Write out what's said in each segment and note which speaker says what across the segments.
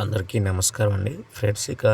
Speaker 1: అందరికీ నమస్కారం అండి. ఫ్రెండ్స్ ఇక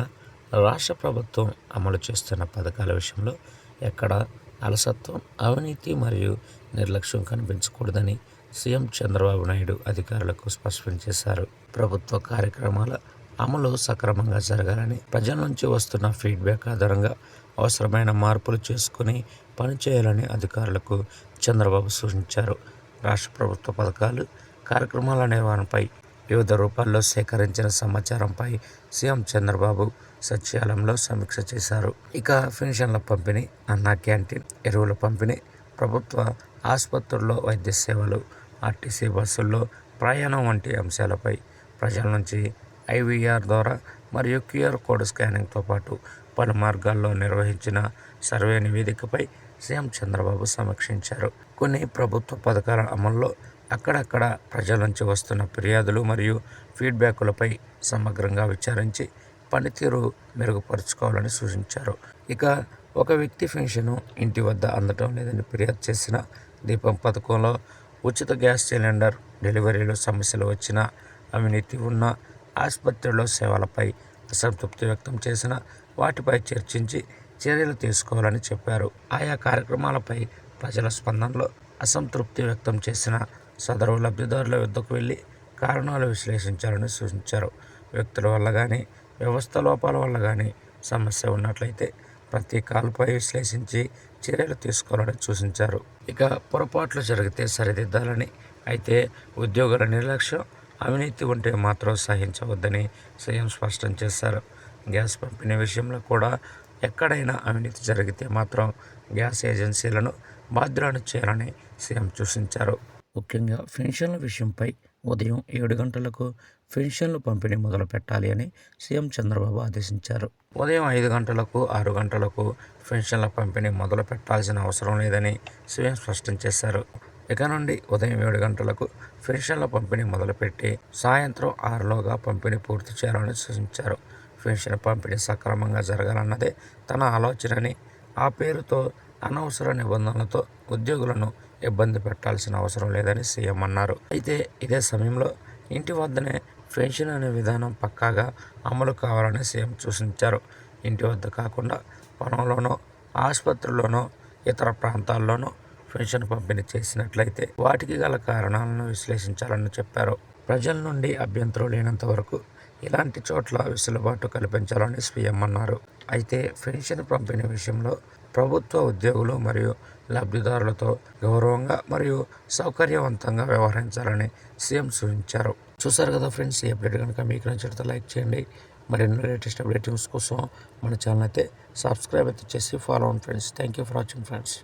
Speaker 1: రాష్ట్ర ప్రభుత్వం అమలు చేస్తున్న పథకాల విషయంలో ఎక్కడ అలసత్వం అవినీతి మరియు నిర్లక్ష్యం కనిపించకూడదని సీఎం చంద్రబాబు నాయుడు అధికారులకు స్పష్టం చేశారు. ప్రభుత్వ కార్యక్రమాల అమలు సక్రమంగా జరగాలని ప్రజల నుంచి వస్తున్న ఫీడ్బ్యాక్ ఆధారంగా అవసరమైన మార్పులు చేసుకుని పనిచేయాలని అధికారులకు చంద్రబాబు సూచించారు. రాష్ట్ర ప్రభుత్వ పథకాలు కార్యక్రమాల నిర్వహణపై వివిధ రూపాల్లో సేకరించిన సమాచారంపై సీఎం చంద్రబాబు సచివాలయంలో సమీక్ష చేశారు. ఇక పెన్షన్ల పంపిణీ అన్నా క్యాంటీన్ ఎరువుల పంపిణీ ప్రభుత్వ ఆసుపత్రుల్లో వైద్య సేవలు ఆర్టీసీ బస్సుల్లో ప్రయాణం వంటి అంశాలపై ప్రజల నుంచి ఐవీఆర్ ద్వారా మరియు క్యూఆర్ కోడ్ స్కానింగ్తో పాటు పలు మార్గాల్లో నిర్వహించిన సర్వే నివేదికపై సీఎం చంద్రబాబు సమీక్షించారు. కొన్ని ప్రభుత్వ పథకాల అమల్లో అక్కడక్కడ ప్రజల నుంచి వస్తున్న ఫిర్యాదులు మరియు ఫీడ్బ్యాకులపై సమగ్రంగా విచారించి పనితీరు మెరుగుపరుచుకోవాలని సూచించారు. ఇక ఒక వ్యక్తి పెన్షన్ ఇంటి వద్ద అందటం లేదని ఫిర్యాదు చేసిన దీపం పథకంలో ఉచిత గ్యాస్ సిలిండర్ డెలివరీలో సమస్యలు వచ్చిన అవినీతి ఉన్న ఆసుపత్రిలో సేవలపై అసంతృప్తి వ్యక్తం చేసిన వాటిపై చర్చించి చర్యలు తీసుకోవాలని చెప్పారు. ఆయా కార్యక్రమాలపై ప్రజల స్పందనలో అసంతృప్తి వ్యక్తం చేసిన సదరు లబ్ధిదారుల వద్దకు వెళ్ళి కారణాలు విశ్లేషించాలని సూచించారు. వ్యక్తుల వల్ల కానీ వ్యవస్థ లోపాల వల్ల కానీ సమస్య ఉన్నట్లయితే ప్రతి కాల్పై విశ్లేషించి చర్యలు తీసుకోవాలని సూచించారు. ఇక పొరపాట్లు జరిగితే సరిదిద్దాలని అయితే ఉద్యోగుల నిర్లక్ష్యం అవినీతి ఉంటే మాత్రం సహించవద్దని సీఎం స్పష్టం చేశారు. గ్యాస్ పంపిణీ విషయంలో కూడా ఎక్కడైనా అవినీతి జరిగితే మాత్రం గ్యాస్ ఏజెన్సీలను బాధ్యులను చేయాలని సీఎం సూచించారు. ముఖ్యంగా పెన్షన్ల విషయంపై ఉదయం ఏడు గంటలకు పెన్షన్లు పంపిణీ మొదలు పెట్టాలి అని సీఎం చంద్రబాబు ఆదేశించారు. ఉదయం ఐదు గంటలకు ఆరు గంటలకు పెన్షన్ల పంపిణీ మొదలు పెట్టాల్సిన అవసరం లేదని సీఎం స్పష్టం చేశారు. ఇక నుండి ఉదయం ఏడు గంటలకు పెన్షన్ల పంపిణీ మొదలుపెట్టి సాయంత్రం ఆరులోగా పంపిణీ పూర్తి చేయాలని సూచించారు. పెన్షన్ పంపిణీ సక్రమంగా జరగాలన్నదే తన ఆలోచనని ఆ పేరుతో అనవసర నిబంధనలతో ఉద్యోగులను ఇబ్బంది పెట్టాల్సిన అవసరం లేదని సీఎం అన్నారు. అయితే ఇదే సమయంలో ఇంటి వద్దనే పెన్షన్ అనే విధానం పక్కాగా అమలు కావాలని సీఎం సూచించారు. ఇంటి వద్ద కాకుండా పొలంలోనో ఆసుపత్రిలోనో ఇతర ప్రాంతాల్లోనో పెన్షన్ పంపిణీ చేసినట్లయితే వాటికి గల కారణాలను విశ్లేషించాలని చెప్పారు. ప్రజల నుండి అభ్యంతరం లేనంత వరకు ఇలాంటి చోట్ల వెసులుబాటు కల్పించాలని సీఎం అన్నారు. అయితే పెన్షన్ పంపిణీ విషయంలో ప్రభుత్వ ఉద్యోగులు మరియు లబ్ధిదారులతో గౌరవంగా మరియు సౌకర్యవంతంగా వ్యవహరించాలని సీఎం సూచించారు. చూసారు కదా ఫ్రెండ్స్ ఈ అప్డేట్ కనుక మీకు నచ్చితే లైక్ చేయండి. మరిన్ని లేటెస్ట్ అప్డేటింగ్స్ కోసం మన ఛానల్ అయితే సబ్స్క్రైబ్ అయితే చేసి ఫాలో అవ్వండి friends thank you for watching friends